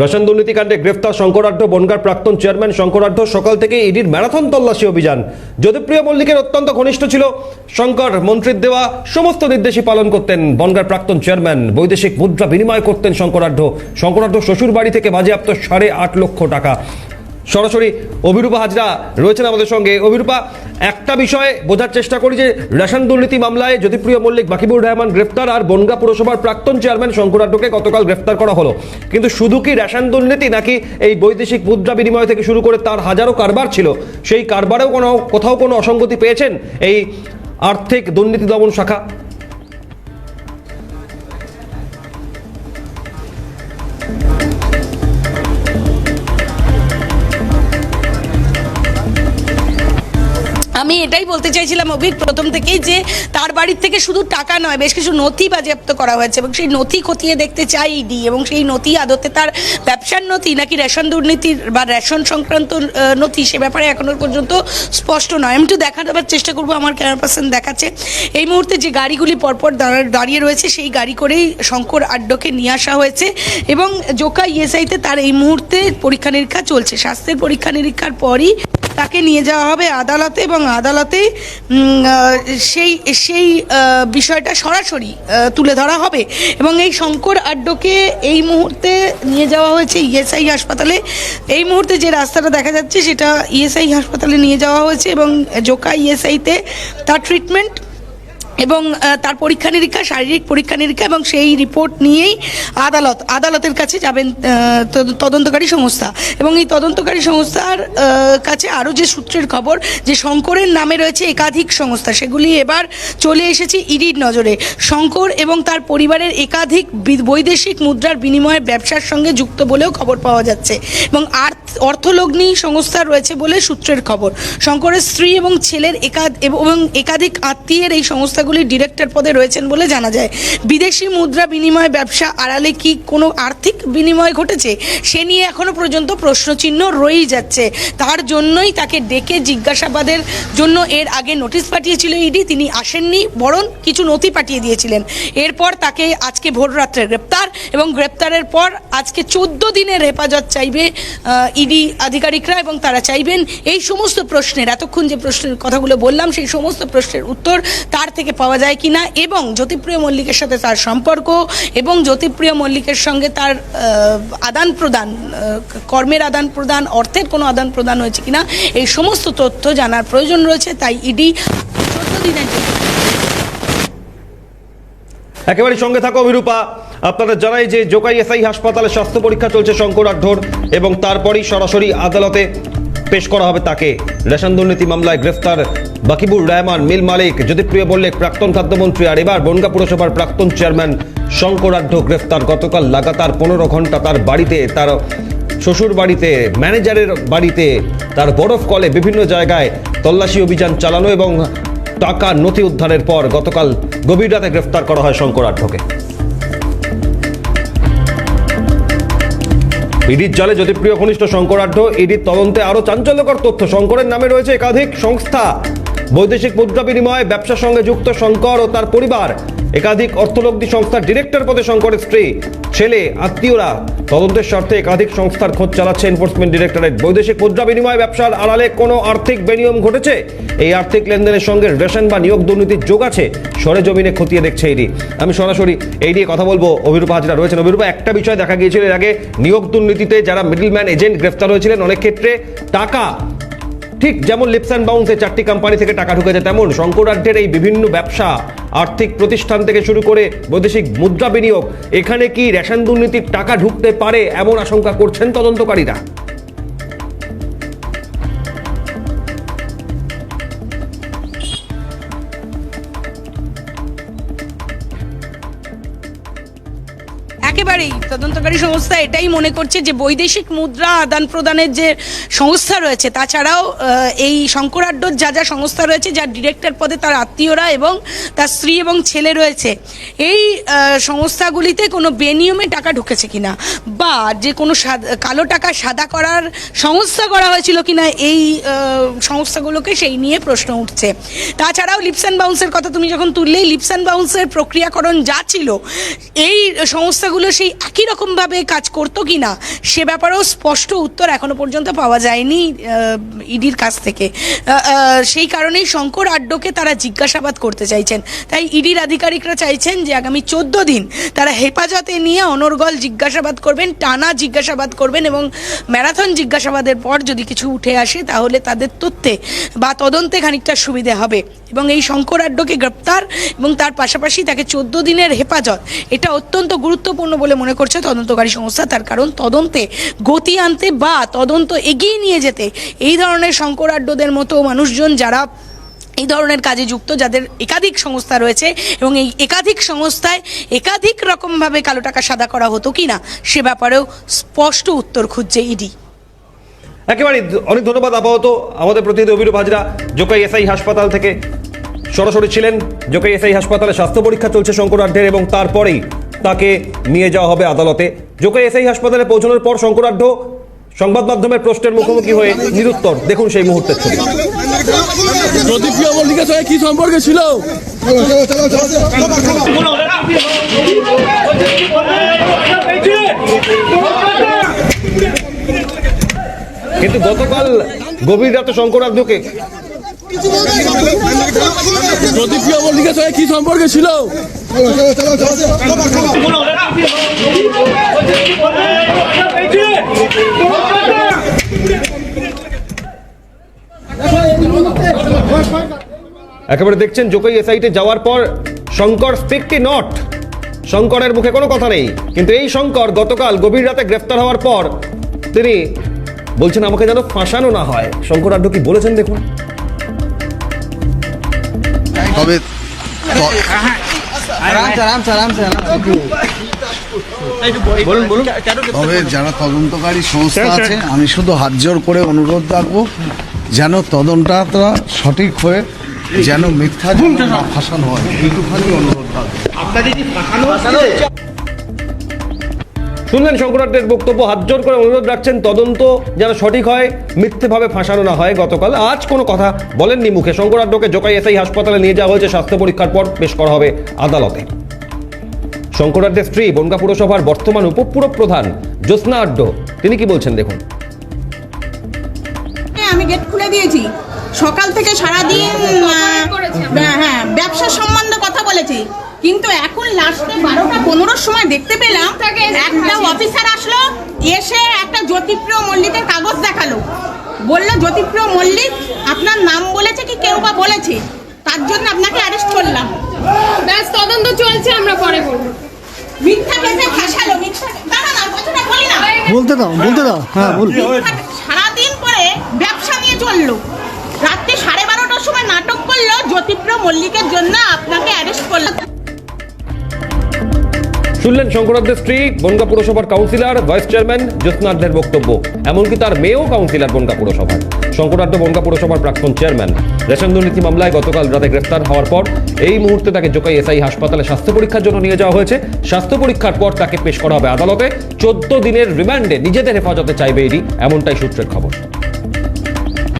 Ration দুর্নীতিকাণ্ডে গ্রেফতার শঙ্করাঢ্য বনগার প্রাক্তন chairman শঙ্করাঢ্য সকাল থেকে ইডির ম্যারাথন তল্লাশি অভিযান। যদুপ্রিয় মল্লিকের অত্যন্ত ঘনিষ্ঠ ছিল, শঙ্কর মন্ত্রীর দেওয়া সমস্ত নির্দেশই পালন করতেন। বনগার প্রাক্তন চেয়ারম্যান বৈদেশিক মুদ্রা বিনিময় করতেন শঙ্করাঢ্য শঙ্করাঢ্য শ্বশুর বাড়ি থেকে বাজেয়াপ্ত সাড়ে আট লক্ষ টাকা। সরাসরি অভিরূপা হাজরা রয়েছেন আমাদের সঙ্গে। অভিরূপা, একটা বিষয়ে বোঝার চেষ্টা করি যে রেশন দুর্নীতি মামলায় জ্যোতিপ্রিয় মল্লিক বাকিবুর রহমান গ্রেফতার আর বনগা পুরসভার প্রাক্তন চেয়ারম্যান শঙ্করাড্ডকে গতকাল গ্রেফতার করা হলো। কিন্তু শুধু কি রেশন দুর্নীতি নাকি এই বৈদেশিক মুদ্রা বিনিময় থেকে শুরু করে তার হাজারো কারবার ছিল, সেই কারবারেও কোনো, কোথাও কোনো অসঙ্গতি পেয়েছেন এই আর্থিক দুর্নীতি দমন শাখা? আমি এটাই বলতে চাইছিলাম অভিক, প্রথম থেকেই যে তার বাড়ির থেকে শুধু টাকা নয়, বেশ কিছু নথি বাজেয়াপ্ত করা হয়েছে এবং সেই নথি খতিয়ে দেখতে চাই ইডি এবং সেই নথি আদতে তার ব্যবসার নথি নাকি রেশন দুর্নীতির বা রেশন সংক্রান্ত নথি সে ব্যাপারে এখনও পর্যন্ত স্পষ্ট নয়। আমি একটু দেখাবার চেষ্টা করব, আমার ক্যামেরা পার্সন দেখাচ্ছে। এই মুহূর্তে যে গাড়িগুলি পরপর দাঁড়া- দাঁড়িয়ে রয়েছে, সেই গাড়ি করেই শঙ্কর আড্ডকে নিয়ে আসা হয়েছে এবং জোকা ইএসআইতে তার এই মুহূর্তে পরীক্ষা নিরীক্ষা চলছে। স্বাস্থ্যের পরীক্ষা নিরীক্ষার পরই তাকে নিয়ে যাওয়া হবে আদালতে এবং আদালতে সেই সেই বিষয়টা সরাসরি তুলে ধরা হবে। এবং এই শঙ্কর আড্ডকে এই মুহূর্তে নিয়ে যাওয়া হয়েছে ইএসআই হাসপাতালে। এই মুহূর্তে যে রাস্তাটা দেখা যাচ্ছে সেটা ইএসআই হাসপাতালে নিয়ে যাওয়া হয়েছে এবং জোকা ইএসআইতে তার ট্রিটমেন্ট এবং তার পরীক্ষা নিরীক্ষা, শারীরিক পরীক্ষা নিরীক্ষা এবং সেই রিপোর্ট নিয়েই আদালত, আদালতের কাছে যাবেন তদন্তকারী সংস্থা। এবং এই তদন্তকারী সংস্থার কাছে আরও যে সূত্রের খবর যে শঙ্করের নামে রয়েছে একাধিক সংস্থা, সেগুলি এবার চলে এসেছে ইডির নজরে। শঙ্কর এবং তার পরিবারের একাধিক বৈদেশিক মুদ্রার বিনিময়ের ব্যবসার সঙ্গে যুক্ত বলেও খবর পাওয়া যাচ্ছে। এবং অর্থলগ্নি সংস্থা রয়েছে বলে সূত্রের খবর। শঙ্করের স্ত্রী এবং ছেলের একাধ, এবং একাধিক আত্মীয়ের এই সংস্থাগুলির ডিরেক্টর পদে রয়েছেন বলে জানা যায়। বিদেশি মুদ্রা বিনিময় ব্যবসা আড়ালে কি কোনো আর্থিক বিনিময় ঘটেছে? সে নিয়ে এখনও পর্যন্ত প্রশ্নচিহ্ন রয়েই যাচ্ছে। তার জন্যই তাকে ডেকে জিজ্ঞাসাবাদের জন্য এর আগে নোটিশ পাঠিয়েছিল ইডি। তিনি আসেননি, বরং কিছু নথি পাঠিয়ে দিয়েছিলেন। এরপর তাকে আজকে ভোর রাত্রে গ্রেপ্তার এবং গ্রেপ্তারের পর আজকে চোদ্দ দিনের হেফাজত চাইবে ইডি আধিকারিকরা এবং তারা চাইবেন এই সমস্ত প্রশ্নের। এতক্ষণ যে প্রশ্নের কথাগুলো বললাম, সেই সমস্ত প্রশ্নের উত্তর তার থেকে পাওয়া যায় কিনা এবং জ্যোতিপ্রিয় মল্লিকের সাথে তার সম্পর্ক এবং জ্যোতিপ্রিয় মল্লিকের সঙ্গে তার আদান প্রদান কর্মের আদান প্রদান, অর্থের কোনো আদান প্রদান হয়েছে কিনা, এই সমস্ত তথ্য জানার প্রয়োজন রয়েছে, তাই ইডি চোদ্দ দিনের একেবারে সঙ্গে থাকো অভিরূপা আপনারা জানাই যে জোকাই এসআই হাসপাতালে স্বাস্থ্য পরীক্ষা চলছে শঙ্কর আঢ্যর এবং তারপরই সরাসরি আদালতে পেশ করা হবে তাকে। রেশন দুর্নীতি মামলায় গ্রেফতার বাকিবুর রহমান, মিল মালিক জ্যোতিপ্রিয় বললে প্রাক্তন খাদ্যমন্ত্রী আর এবার বনগা পুরসভার প্রাক্তন চেয়ারম্যান শঙ্কর আঢ্য গ্রেফতার। গতকাল লাগাতার পনেরো ঘণ্টা তার বাড়িতে, তার শ্বশুর বাড়িতে, ম্যানেজারের বাড়িতে, তার বরফ কলে বিভিন্ন জায়গায় তল্লাশি অভিযান চালানো এবং টাকা নথি উদ্ধারের পর গতকাল গভীর রাতে গ্রেফতার করা হয় শঙ্কর ইডির জালে জ্যোতিপ্রিয় ঘনিষ্ঠ শঙ্করাঢ্য ইডির তদন্তে আরও চাঞ্চল্যকর তথ্য। শঙ্করের নামে রয়েছে একাধিক সংস্থা। বৈদেশিক মুদ্রা বিনিময় ব্যবসার সঙ্গে যুক্ত শঙ্কর ও তার পরিবার। একাধিক অর্থলব্ধি সংস্থার ডিরেক্টর পদে শঙ্করের স্ত্রী, ছেলে, আত্মীয়রা তদন্তের স্বার্থে একাধিক সংস্থার খোঁজ চালাচ্ছে এনফোর্সমেন্ট ডিরেক্টরেট বৈদেশিক মুদ্রা বিনিময় ব্যবসার আড়ালে কোনো আর্থিক বেনিয়ম ঘটেছে? এই আর্থিক লেনদেনের সঙ্গে রেশন বা নিয়োগ দুর্নীতির যোগ আছে? সরে জমিনে খতিয়ে দেখছে ইডি আমি সরাসরি এই নিয়ে কথা বলব। অভিরূপা হাজরা রয়েছেন। অভিরূপা, একটা বিষয় দেখা গিয়েছিল এর আগে। নিয়োগ দুর্নীতিতে যারা মিডলম্যান এজেন্ট গ্রেফতার হয়েছিলেন, অনেক ক্ষেত্রে টাকা, ঠিক যেমন লিপস অ্যান্ড বাউন্সে চারটি কোম্পানি থেকে টাকা ঢুকেছে, তেমন শঙ্কর রাজ্যের এই বিভিন্ন ব্যবসা আর্থিক প্রতিষ্ঠান থেকে শুরু করে বৈদেশিক মুদ্রা বিনিয়োগ, এখানে কি রেশন দুর্নীতির টাকা ঢুকতে পারে এমন আশঙ্কা করছেন তদন্তকারীরা? একেবারেই তদন্তকারী সংস্থা এটাই মনে করছে যে বৈদেশিক মুদ্রা আদান প্রদানের যে সংস্থা রয়েছে, তাছাড়াও এই শঙ্করাড্ডর যা যা সংস্থা রয়েছে, যার ডিরেক্টর পদে তার আত্মীয়রা এবং তার স্ত্রী এবং ছেলে রয়েছে, এই সংস্থাগুলিতে কোনো বেনিয়মে টাকা ঢুকেছে কিনা বা যে কোনো কালো টাকা সাদা করার সংস্থা করা হয়েছিল কিনা, এই সংস্থাগুলোকে সেই নিয়ে প্রশ্ন উঠছে। তাছাড়াও লিপসান বাউন্সের কথা তুমি যখন তুললেই লিপসান বাউন্সের প্রক্রিয়াকরণ যা ছিল, এই সংস্থাগুলোর সেই একই রকমভাবে কাজ করতো কি না, সে ব্যাপারেও স্পষ্ট উত্তর এখনও পর্যন্ত পাওয়া যায়নি ইডির কাছ থেকে। সেই কারণেই শঙ্কর আড্ডকে তারা জিজ্ঞাসাবাদ করতে চাইছেন। তাই ইডির আধিকারিকরা চাইছেন যে আগামী চোদ্দ দিন তারা হেফাজতে নিয়ে অনর্গল জিজ্ঞাসাবাদ করবেন, টানা জিজ্ঞাসাবাদ করবেন এবং ম্যারাথন জিজ্ঞাসাবাদের পর যদি কিছু উঠে আসে তাহলে তাদের তথ্যে বা তদন্তে খানিকটা সুবিধে হবে। এবং এই শঙ্কর আড্ডকে গ্রেপ্তার এবং তার পাশাপাশি তাকে চোদ্দ দিনের হেফাজত। এটা অত্যন্ত গুরুত্বপূর্ণ বলে মনে করছে তদন্তকারী সংস্থা। তার কারণ তদন্তে গতি আনতে বা তদন্ত এগিয়ে নিয়ে যেতে এই ধরনের শঙ্কর আড্ডদের মতো মানুষজন যারা এই ধরনের কাজে যুক্ত, যাদের একাধিক সংস্থা রয়েছে এবং এই একাধিক সংস্থায় একাধিক রকমভাবে কালো টাকা সাদা করা হতো কি না, সে ব্যাপারেও স্পষ্ট উত্তর খুঁজছে ইডি। একেবারে অনেক ধন্যবাদ আপাতত। আমাদের প্রতিনিধি অভিরূপ হাজরা, জোকাই এসআই হাসপাতাল থেকে সরাসরি ছিলেন জোকাই এসআই হাসপাতালে স্বাস্থ্য পরীক্ষা চলছে শঙ্করাঢ্যের এবং তারপরেই তাকে নিয়ে যাওয়া হবে আদালতে। জোকাই এসআই হাসপাতালে পৌঁছানোর পর শঙ্করাঢ্য সংবাদ মাধ্যমের প্রশ্নের মুখোমুখি হয়ে নিরুত্তর। দেখুন সেই মুহূর্তের ছবি। প্রদীপ্রিয় মল্লিকের সঙ্গে কি সম্পর্ক ছিল? কিন্তু গতকাল গভীর রাতে শঙ্করাঢ্যকে কি ছিল? একেবারে দেখছেন জোকাই এসআইতে যাওয়ার পর শঙ্কর স্পিকটি নট শঙ্করের মুখে কোনো কথা নেই। কিন্তু এই শঙ্কর গতকাল গভীর রাতে গ্রেফতার হওয়ার পর তিনি বলছেন, আমাকে যেন ফাঁসানো না হয়। শঙ্কর আড্ডু কি বলেছেন দেখুন। তবে তবে যারা তদন্তকারী সংস্থা আছে আমি শুধু হাত জোর করে অনুরোধ রাখব যেন তদন্তটা সঠিক হয়ে যেন মিথ্যা ফাঁসানো হয়। এইটুখানি অনুরোধ রাখব। শুনলেন শঙ্করাড্ডের বক্তব্য হাত জোর করে অনুরোধ রাখছেন তদন্ত যেন সঠিক হয় মিথ্যেভাবে ফাঁসানো না হয় গতকাল। আজ কোনো কথা বলেননি মুখে। শঙ্করাড্ডকে জোকাই এসআই হাসপাতালে নিয়ে যাওয়া হয়েছে স্বাস্থ্য পরীক্ষার পর পেশ করা হবে আদালতে। শঙ্করাড্ডের স্ত্রী বনগা পুরসভার বর্তমান উপপুর প্রধান জ্যোৎস্না আড্ড তিনি কি বলছেন দেখুন। হ্যাঁ, আমি গেট খুলে দিয়েছি। সকাল থেকে সারাদিন হ্যাঁ ব্যবসা সম্বন্ধে কথা বলেছি। কিন্তু এখন লাস্টে বারোটা পনেরোর সময় দেখতে পেলাম একটা অফিসার আসলো এসে একটা জ্যোতিপ্রিয় মল্লিকের কাগজ দেখাল। বলল জ্যোতিপ্রিয় মল্লিক আপনার নাম বলেছে কি কেউ বা বলেছে? তার জন্য আপনাকে অ্যারেস্ট করলাম। ব্যাস তদন্ত চলছে আমরা পরে বলব। মিথ্যা কেসে ফাঁসালো মিথ্যা দাঁড়া না কথাটা বলি না। বলতে দাও বলতে দাও। হ্যাঁ বল। সারাদিন পরে ব্যবসা নিয়ে চলল। রাত্রি সাড়ে বারোটার সময় নাটক করল জ্যোতিপ্রিয় মল্লিকের জন্য আপনাকে অ্যারেস্ট করল। শুনলেন শঙ্করাড্ডের স্ত্রী বনগা পুরসভার কাউন্সিলর, ভাইস চেয়ারম্যান জ্যোৎস্নাড্ডের বক্তব্য। এমনকি তার মেয়েও কাউন্সিলর বনগা পুরসভার। শঙ্করাড্ড বনগা পুরসভার প্রাক্তন চেয়ারম্যান। রেশন দুর্নীতি মামলায় গতকাল রাতে গ্রেফতার হওয়ার পর এই মুহূর্তে তাকে জোকাই এসআই হাসপাতালে স্বাস্থ্য পরীক্ষার জন্য নিয়ে যাওয়া হয়েছে। স্বাস্থ্য পরীক্ষার পর তাকে পেশ করা হবে আদালতে। চোদ্দ দিনের রিমান্ডে নিজেদের হেফাজতে চাইবে এটি এমনটাই সূত্রের খবর।